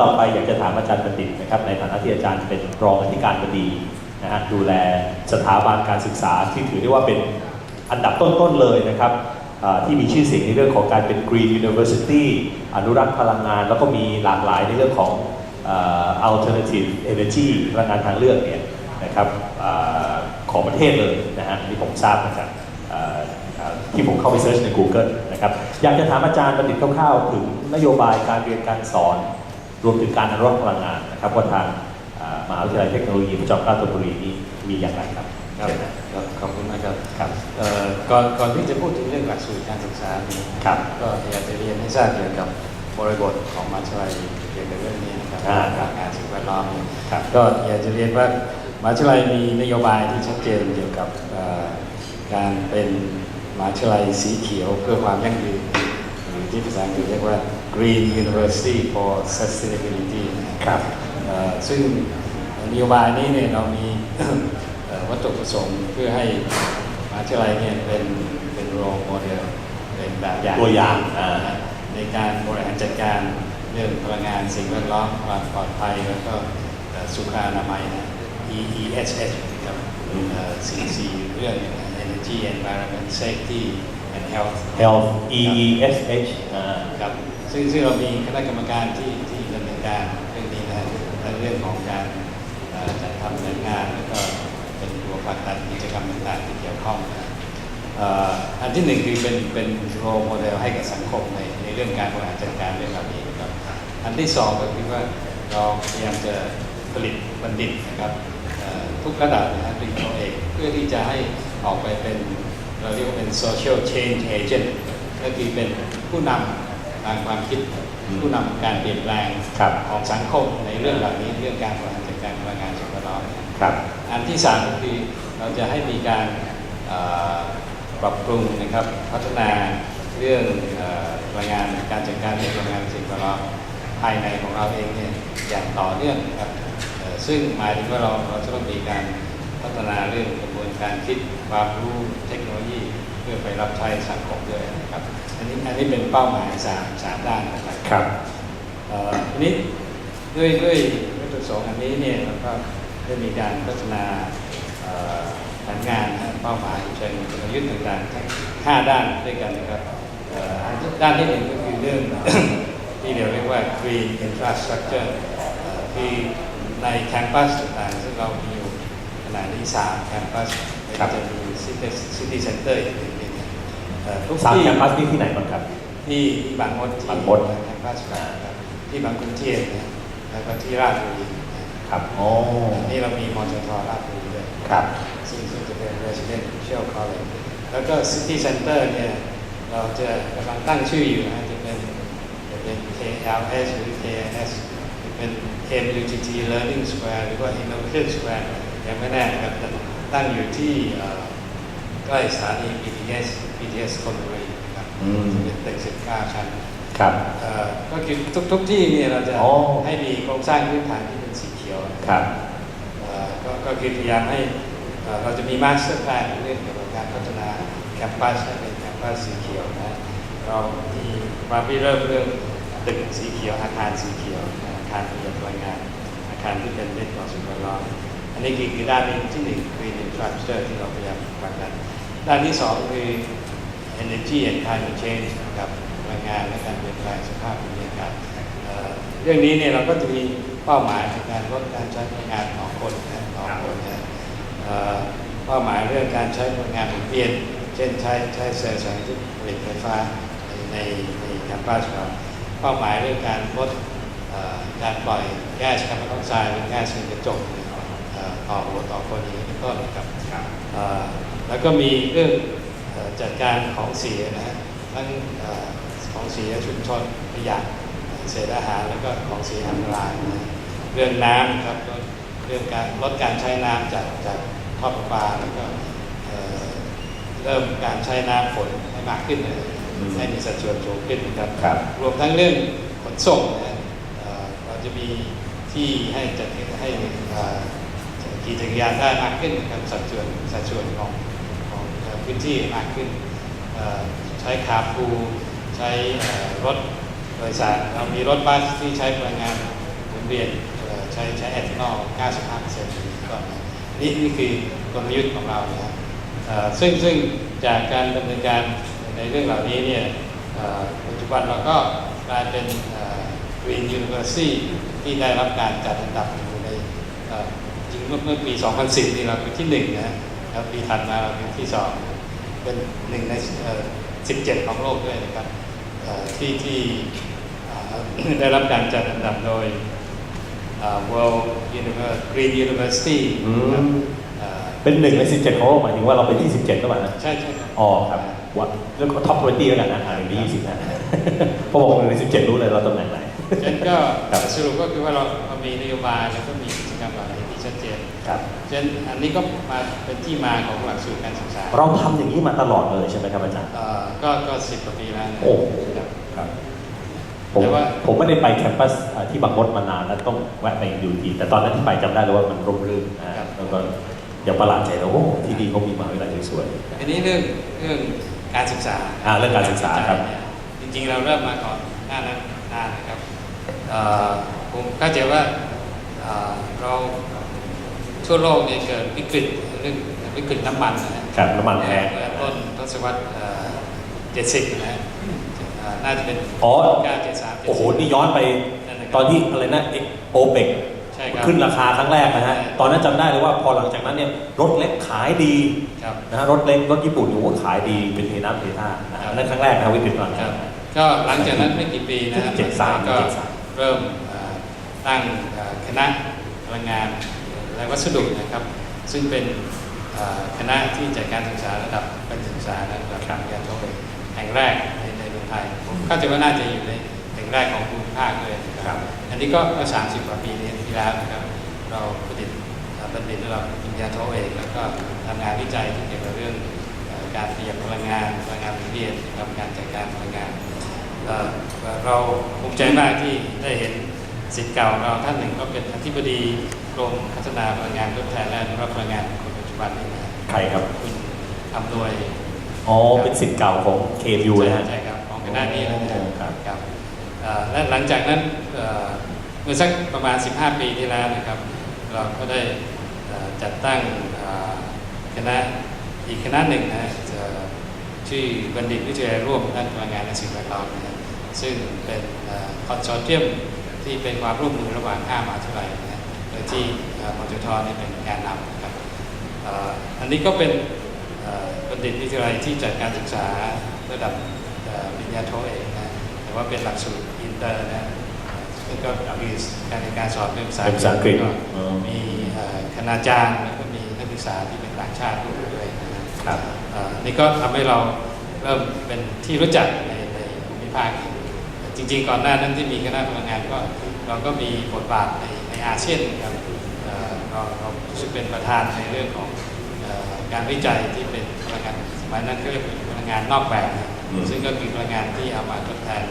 ต่อไปอยากจะถามอาจารย์บัณฑิตนะครับในฐานะที่อาจารย์เป็นรองอธิการบดีนะฮะดูแลสถาบันการศึกษาที่ถือได้ว่าเป็นอันดับต้น ๆ เลยนะครับที่มีชื่อเสียงในเรื่องของการเป็น Green University อนุรักษ์พลังงาน แล้วก็มีหลากหลายในเรื่องของ alternative energy พลังงานทางเลือกเนี่ยนะครับอของประเทศเลยนะฮะที่ผมทราบมาจากที่ผมเข้าไปเซิร์ชใน Google นะครับอยากจะถามอาจารย์บัณฑิตคร่าวๆ ถึงนโยบายการเรียนการสอน รวมถึงการอนุรักษ์พลังงานนะครับว่าทางอ่ามหาวิทยาลัยเทคโนโลยีพระจอมเกล้าธนบุรีนี้มีอย่างไรครับครับเชิญนะครับขอบคุณนะครับครับเอ่อก่อนก่อนที่จะพูดถึงเรื่องหลักสูตรการศึกษานี้ครับก็อยากจะเรียนให้ทราบเกี่ยวกับบริบทของมหาวิทยาลัยเกี่ยวกับเรื่องนี้นะครับอ่าการงานสิ่งแวดล้อมเนี่ยครับก็อยากจะเรียนว่ามหาวิทยาลัยมีนโยบายที่ชัดเจนเกี่ยวกับเอ่อการเป็นมหาวิทยาลัยสีเขียวเพื่อความยั่งยืนหรือที่ภาษาอังกฤษเรียกว่า Green University for Sustainability นะครับเอ่อซึ่งนโยบายนี้เนี่ยเรามีเอ่อวัตถุประสงค์เพื่อให้มหาวิทยาลัยเนี่ยเป็นเป็นโรโมเดลเป็นแบบอย่างตัวอย่างอ่าในการบริหารจัดการเรื่องพลังงานสิ่งแวดล้อมความปลอดภัย แล้วก็เอ่อสุขอนามัยนะ EESS กับเอ่อสี่สี่เรื่อง Energy Environment Safety and Health Health E E S H อ่าครับ ซึ่งซึ่งเรามีคณะกรรมการที่ที่ดำเนินการเรื่องนี้นะฮะและเรื่องของการจัดทำแผนงานแล้วก็เป็นตัวผลักดันกิจกรรมต่างๆที่เกี่ยวข้องนะอันที่หนึ่งคือเป็นเป็นโรโมเดลให้กับสังคมในในเรื่องการบริหารจัดการเรื่องเหล่านี้นะครับอันที่สองก็คือว่าเราพยายามจะผลิตบัณฑิตนะครับทุกระดับนะฮะเป็นตัวเอกเพื่อที่จะให้ออกไปเป็นเราเรียกว่าเป็น social change agent ก็คือเป็นผู้นำ ทางความคิดอืมผู้นำการเปลี่ยนแปลงครับของสังคมในเรื่องเหล่านี้เรื่องการบริหารจัดการพลังงานสิ่งแวดล้อมครับอันที่สามก็คือเราจะให้มีการเอ่อปรับปรุงนะครับพัฒนาเรื่องเอ่อพลังงานการจัดการเรื่องพลังงานสิ่งแวดล้อมภายในของเราเองเนี่ยอย่างต่อเนื่องนะครับเอ่อซึ่งหมายถึงว่าเราเราจะต้องมีการพัฒนาเรื่องกระบวนการคิดความรู้เทคโนโลยี เพื่อไปรับใช้สังคมด้วยนะครับอันนี้อันนี้เป็นเป้าหมายสามสามด้านนะครับครับเอ่อทีนี้ด้วยด้วยวัตถุประสงค์อันนี้เนี่ยเราก็ได้มีการพัฒนาเอ่อแผนงานนะเป้าหมายเชิงกลยุทธ์ต่างๆทั้งห้าด้านด้วยกันนะครับเอ่ออันที่ด้านที่หนึ่งก็คือเรื่องที่เราเรียกว่า green infrastructure เอ่อที่ในแคมปัสต่างๆซึ่งเรามีอยู่ขนาดนี้สามแคมปัส ครับจะมี city city center อีกหนึ่งหนึ่งเอ่อทุกสามที่แคมปัสนี่ที่ไหนบ้างครับ ที่ที่บางมดที่บางมดแคมปัสครับที่บางขุนเทียนนะแล้วก็ที่ราชบุรีนะครับโอ้นี่เรามีมอจทราชบุรีด้วยครับซึ่งซึ่งจะเป็น residential college แล้วก็ city center เนี่ยเราจะกำลังตั้งชื่ออยู่นะจะเป็นจะเป็น KLS หรือ KS จะเป็น MUTT Learning Square หรือว่า Innovation Square ยังไม่แน่นะครับแต่ตั้งอยู่ที่เอ่อใกล้สถานี BTS BTS ธนบุรีนะครับอืมเป็นตึก19ชั้นครับเอ่อก็คือทุกทุกที่เนี่ยเราจะอ๋อให้มีโครงสร้างพื้นฐานที่เป็นสีเขียวครับเอ่อก็ก็คือพยายามให้เอ่อเราจะมีมาสเตอร์แพลนเรื่องเกี่ยวกับการพัฒนาแคมปัสให้เป็นแคมปัสสีเขียวนะเรามีความริเริ่มเรื่องตึกสีเขียวอาคารสีเขียวอาคารประหยัดพลังงานอาคารที่เป็นมิตรต่อสิ่งแวดล้อม อันนี้คือคือด้านที่หนึ่ง Green Infrastructure ที่เราพยายามผลักดันด้านที่สองคือ Energy and Climate Change กับพลังงานและการเปลี่ยนแปลงสภาพภูมิอากาศเรื่องนี้เนี่ยเราก็จะมีเป้าหมายในการลดการใช้พลังงานต่อคนนะต่อคนนะเอ่อเป้าหมายเรื่องการใช้พลังงานหมุนเวียนเช่นใช้ใช้เซลล์แสงอาทิตย์ผลิตไฟฟ้าในในแคมปัสเราเป้าหมายเรื่องการลดการปล่อยแก๊สคาร์บอนไดออกไซด์หรือแก๊สเรือนกระจกเต่อหัวต่อคนอย่างนี้เป็นต้นนะครับเอ่อแล้วก็มีเรื่องเอ่อจัดการของเสียนะฮะทั้งเอ่อของเสียชุมชนขยะเศษอาหารแล้วก็ของเสียอันตรายนะฮะเรื่องน้ำครับก็เรื่องการลดการใช้น้ำจากจากท่อประปาแล้วก็เอ่อเริ่มการใช้น้ำฝนให้มากขึ้นนะอืมให้มีสัดส่วนสูงขึ้นนะครับครับรวมทั้งเรื่องขนส่งนะฮะเอ่อเราจะมีที่ให้จัดให้เอ่อ ขี่จักรยานได้มากขึ้นนะครับสัดส่วนสัดส่วนของของพื้นที่มากขึ้น ใช้คาร์พูใช้รถโดยสารเรามีรถบัสที่ใช้พลังงานหมุนเวียนใช้ใช้แอทานอล 95%ก่อนนะนี่นี่คือกลยุทธ์ของเรานะครับซึ่งซึ่งจากการดำเนินการในเรื่องเหล่านี้เนี่ยปัจจุบันเราก็กลายเป็นเอ่อ Green University ที่ได้รับการจัดอันดับอยู่ใน เอ่อจริงเมื่อเมื่อปี 2010 นี่เราเป็นที่หนึ่งนะแล้วปีถัดมาเราเป็นที่สองเป็นหนึ่งในเอ่อ17 ของโลกด้วยนะครับเอ่อที่ที่เอ่อได้รับการจัดอันดับโดยเอ่อ World Univer- Green University อืมนะครับเอ่อเป็นหนึ่งใน 17 ของโลกหมายถึงว่าเราเป็นที่ 17หรือเปล่านะ ใช่ใช่ครับอ๋อครับวัดแล้วก็ท็อป20แล้วกันนะอ่าหนึ่งใน20นะเพราะบอกหนึ่งใน 17 รู้เลยเราตำแหน่งไหนฉะนั้นก็ครับสรุปก็คือว่าเราเรามีนโยบายแล้วก็มีกิจกรรมเหล่านี้ที่ ชัดเจนครับฉะนั้นอันนี้ก็มาเป็นที่มาของหลักสูตรการศึกษาเราทำอย่างนี้มาตลอดเลยใช่ไหมครับอาจารย์เอ่อก็ก็สิบกว่าปีแล้วนะโอ้ครับครับผมแต่ว่าผมไม่ได้ไปแคมปัสเอ่อที่บางมดมานานแล้วต้องแวะไปดูทีแต่ตอนนั้นที่ไปจำได้เลยว่ามันร่มรื่นนะแล้วก็ยังประหลาดใจแล้วโอ้ที่ดีเขามีมหาวิทยาลัยสวยอันนี้เรื่องเรื่องการศึกษาอ่าเรื่องการศึกษาครับเนี่ยจริงๆเราเริ่มมาก่อนหน้านั้นนานนะครับเอ่อผมเข้าใจว่า เอ่อเราทั่วโลกเนี่ยเกิดวิกฤตเรื่องวิกฤตน้ำมันนะฮะครับน้ำมันแพงเมื่อต้นทศวรรษเจ็ดสิบนะฮะเอ่อน่าจะเป็นอ๋อเก้าเจ็ดสามโอ้โห นี่ย้อนไปตอนที่อะไรนะโอเปกใช่ครับขึ้นราคาครั้งแรกนะฮะ ตอนนั้นจำได้เลยว่าพอหลังจากนั้นเนี่ยรถเล็กขายดีครับนะฮะรถเล็กรถญี่ปุ่นโอ้โหขายดีเป็นเทน้ำเทท่านะฮะนั่นครั้งแรกนะวิกฤตก่อนครับก็หลังจากนั้นไม่กี่ปีนะฮะเจ็ดสามก็เจ็ดสามเริ่มเอ่อ ตั้งเอ่อคณะพลังงานและวัสดุนะครับ ซึ่งเป็นเอ่อคณะที่จัดการศึกษาระดับประถมศึกษาและระดับปริญญาโทแห่งแรกในในเมืองไทยผมเข้าใจว่าน่าจะอยู่ในแห่งแรกของภูมิภาคเลยนะครับ อันนี้ก็เมื่อ30กว่าปีนี้ที่แล้วนะครับเราผลิตเอ่อบัณฑิตระดับปริญญาโทเอกแล้วก็ทำงานวิจัยที่เกี่ยวกับเรื่องเอ่อการประหยัดพลังงานพลังงานหมุนเวียนกับการจัดการพลังงานเอ่อเราภูมิใจมากที่ได้เห็น สิทธิ์เก่าเราท่านหนึ่งก็เป็นอธิบดีกรมพัฒนาพลังงานทดแทนและอนุรักษ์พลังงานคนปัจจุบันนี้นะใครครับ คุณอำนวยอ๋อเป็นสิทธิ์เก่าของ KU นะฮะใช่ครับของคณะนี้เลยนะครับครับเอ่อและหลังจากนั้นเอ่อเมื่อสักประมาณ 15 ปีที่แล้วนะครับ เราก็ได้เอ่อจัดตั้งเอ่อคณะอีกคณะหนึ่งนะเอ่อชื่อบัณฑิตวิทยาลัยร่วมด้านพลังงานและสิ่งแวดล้อมนะซึ่งเป็นคอนโซเทียม ที่เป็นความร่วมมือระหว่าง5มหาวิทยาลัยนะโดยที่เอ่อมจทเนี่ยเป็นแกนนำนะครับเอ่ออันนี้ก็เป็นเอ่อบัณฑิตวิทยาลัยที่จัดการศึกษาระดับเอ่อปริญญาโทเอกนะแต่ว่าเป็นหลักสูตรอินเตอร์นะซึ่งก็มีการเรียนการสอนเป็นภาษาเป็นภาษาอังกฤษก็อ๋อมีเอ่อคณาจารย์แล้วก็มีนักศึกษาที่เป็นต่างชาติร่วมด้วยนะครับครับเอ่อนี่ก็ทำให้เราเริ่มเป็นที่รู้จักในในภูมิภาคนี้ จริง ๆ ก่อนหน้านั้นที่มีคณะพลังงานก็เราก็มีบทบาทในในอาเซียนครับเอ่อเราเรารู้สึกเป็นประธานในเรื่องของเอ่อการวิจัยที่เป็นพลังงานสมัยนั้นก็เรียกเป็นพลังงานนอกแบบนะอืมซึ่งก็คือพลังงานที่เอามาทดแทน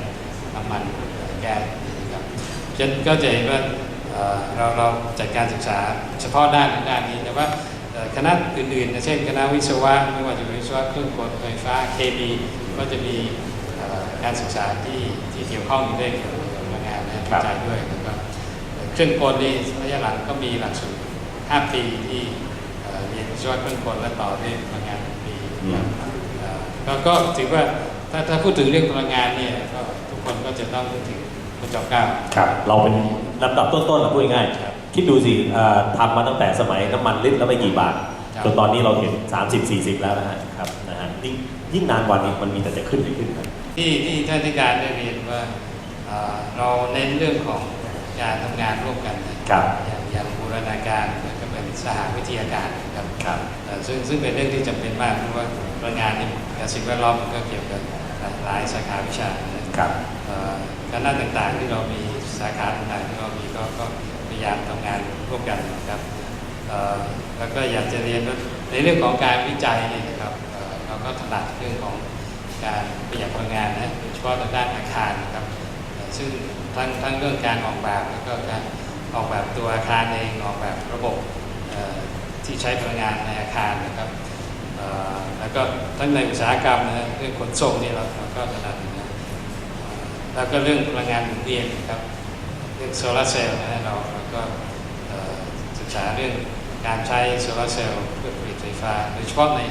น้ำมันแก๊สนะครับฉะนันก็จะเห็นว่าเอ่อเราเราจัดการศึกษาเฉพาะด้านในด้านนี้แต่ว่าเอ่อคณะอื่นๆนะเช่นคณะวิศวะไม่ว่าจะเป็นวิศวะเครื่องกลไฟฟ้าเคมีก็จะมีเอ่อ การศึกษาที่ที่เกี่ยวข้องอยู่ด้วยเกี่ยวกับพลังงานนะครัวิบจัยด้วยแล้วก็เอ่อเครื่องกลนี่ระยะหลังก็มีหลักสูตร5ปีที่เอ่อเรียนวิศวะเครื่องกลและต่อด้วยพลังงานหนึ่งปีอืมเอ่อก็ก็ถือว่าถ้าถ้าพูดถึงเรื่องพลังงานเนี่ยก็ทุกคนก็จะต้องนึกถึงคุณจอมเกล้าครับ เราเป็นลำดับต้นๆเราพูดง่ายๆครับคิดดูสิเอ่อทำมาตั้งแต่สมัยน้ำมันลิตรแล้วไม่กี่บาทครับจนตอนนี้เราเห็น 30 40 แล้วนะฮะครับนะฮะยิ่งยิ่งนานวันนี้มันมีแต่จะขึ้นไปขึ้นครับ ที่ที่ท่านธิการได้เรียนว่าเอ่อเราเน้นเรื่องของการทำงานร่วมกันนะครับอย่างอย่างบูรณาการแล้วก็เป็นสหวิทยาการนะครับครับเอ่อซึ่งซึ่งเป็นเรื่องที่จำเป็นมากเพราะว่าพลังงานนี่กับสิ่งแวดล้อมมันก็เกี่ยวกับหลายสาขาวิชานะครับเอ่อคณะต่างๆที่เรามีสาขาต่างๆที่เรามีก็ก็พยายามทำงานร่วมกันนะครับเอ่อแล้วก็อยากจะเรียนว่าในเรื่องของการวิจัยนี่นะครับเอ่อเราก็ถนัดเรื่องของ การประหยัดพลังงานนะโดยเฉพาะทางด้านอาคารนะครับซึ่งทั้งทั้งเรื่องการออกแบบแล้วก็การออกแบบตัวอาคารเองออกแบบระบบที่ใช้พลังงานในอาคารนะครับแล้วก็ทั้งในอุตสาหกรรมนะเรื่องขนส่งนี่เราเราก็ถนัดนะแล้วก็เรื่องพลังงานหมุนเวียนนะครับในรื่องโซลาร์เซลล์นะเราเราก็ศึกษาเรื่องการใช้โซลาร์เซลล์เพื่อผลิตไฟฟ้าโดยเฉพาะใน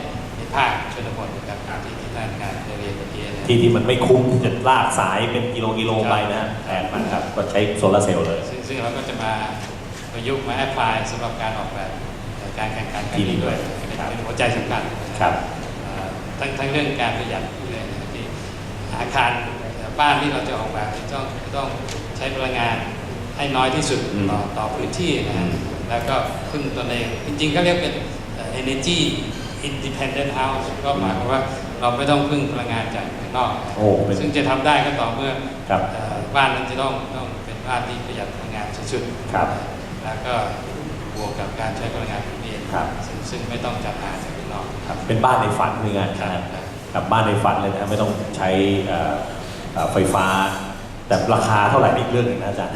ภาคชนบทนะครับที่ที่ท่านการได้เรียนเมื่อกี้นะที่ที่มันไม่คุ้มที่จะลากสายเป็นกิโลกิโลไปนะฮะแทนมันครับก็ใช้โซลาร์เซลล์เลย ซึ่งซึ่งเราก็จะมาประยุกต์มาแอพพลายสำหรับการออกแบบเอ่อการแข่งขันครั้งนี้ด้วยเป็นเป็นหัวใจสำคัญนะครับเอ่อทั้งทั้งเรื่องการประหยัดเลยนะครับที่อาคารบ้านที่เราจะออกแบบที่ต้องต้องใช้พลังงานให้น้อยที่สุดอืมต่อต่อพื้นที่นะฮะอืมแล้วก็พึ่งตนเองจริงๆก็เรียกเป็นเอ่อ energy independent house ก็หมายความว่าเราไม่ต้องพึ่งพลังงานจากภายนอก โอ้เป็นซึ่งจะทำได้ก็ต่อเมื่อครับเอ่อบ้านนั้นจะต้องต้องเป็นบ้านที่ประหยัดพลังงานสุดๆครับ แล้วก็บวกกับการใช้พลังงานหมุนเวียนครับ ซึ่งซึ่งไม่ต้องจัดหาจากข้างนอกครับ เป็นบ้านในฝันเลยงานครับนะกับบ้านในฝันเลยนะไม่ต้องใช้เอ่อเอ่อไฟฟ้า แต่ราคาเท่าไหร่นี่อีกเรื่องหนึงนะอาจารย์